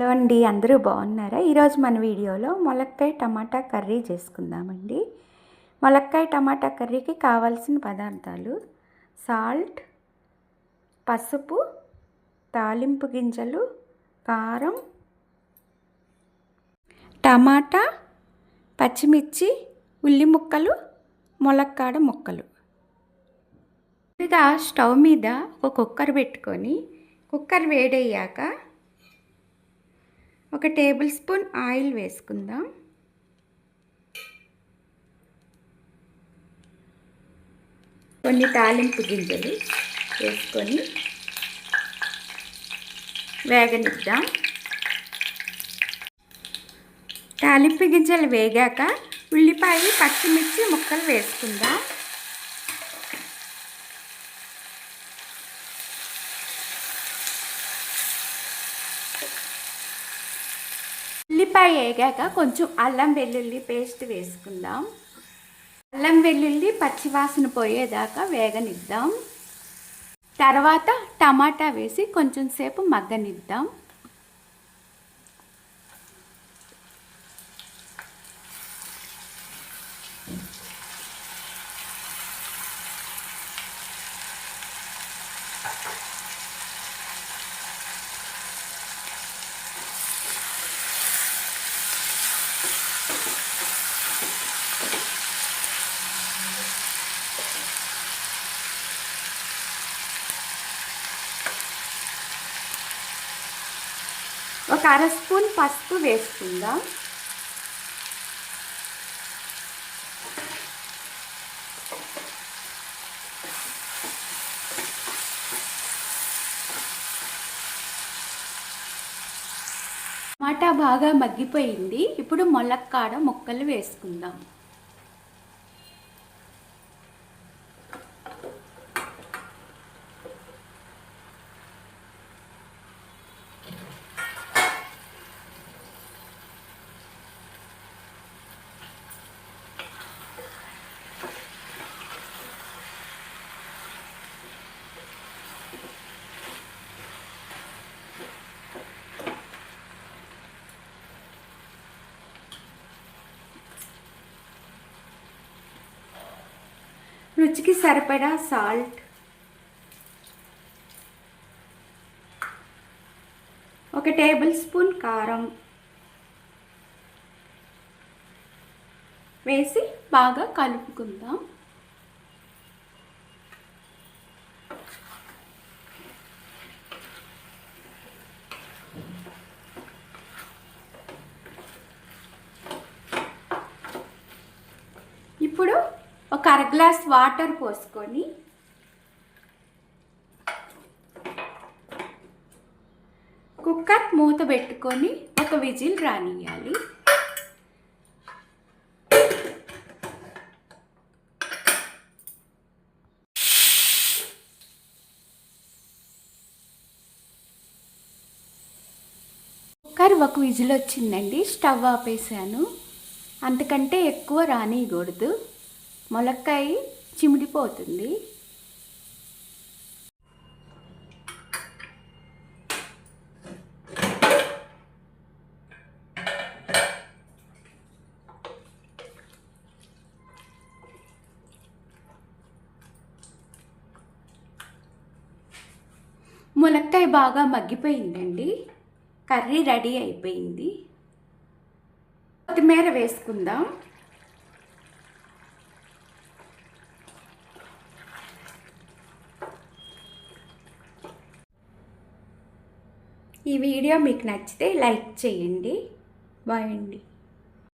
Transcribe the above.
Hello అండి అందరూ బాగున్నారా? ఈరోజు మన వీడియోలో మొలక్కాయ టమాటా కర్రీ చేసుకుందామండి. మొలక్కాయ టమాటా కర్రీకి కావాల్సిన పదార్థాలు సాల్ట్ పసుపు తాలింపు గింజలు కారం టమాటా పచ్చిమిర్చి ఉల్లి ముక్కలు మొలక్కాడ ముక్కలు. ముందుగా స్టవ్ మీద ఒక కుక్కర్ పెట్టుకొని కుక్కర్ వేడయ్యాక ఒక టేబుల్ స్పూన్ ఆయిల్ వేసుకుందాం. కొన్ని తాలింపు గింజలు వేసుకొని వేగనిద్దాం. తాలింపు గింజలు వేగాక ఉల్లిపాయ పచ్చిమిర్చి ముక్కలు వేసుకుందాం. ఉల్లిపాయ వేగాక కొంచెం అల్లం వెల్లుల్లి పేస్ట్ వేసుకుందాం. అల్లం వెల్లుల్లి పచ్చివాసన పోయేదాకా వేగనిద్దాం. తర్వాత టమాటా వేసి కొంచెం సేపు మగ్గనిద్దాం. ఒక అర స్పూన్ పసుపు వేసుకుందాం. టమాటా బాగా మగ్గిపోయింది. ఇప్పుడు ములక్కాడ ముక్కలు వేసుకుందాం. రుచికి సరిపడా సాల్ట్. ఒక టేబుల్ స్పూన్ కారం. వేసి బాగా కలుపుకుందాం. ఇప్పుడు ఒక అర గ్లాస్ వాటర్ పోసుకొని కుక్కర్ మూత పెట్టుకొని ఒక విజిల్ రానియాలి కుక్కర్ ఒక విజిల్ వచ్చిందండి స్టవ్ ఆపేసాను అంతకంటే ఎక్కువ రానియకూడదు మొలక్కాయ చిమిడిపోతుంది. మునక్కాయ బాగా మగ్గిపోయిందండి. కర్రీ రెడీ అయిపోయింది. కొత్తిమీర వేసుకుందాం. ఈ వీడియో మీకు నచ్చితే లైక్ చేయండి. బాయ్ అండి.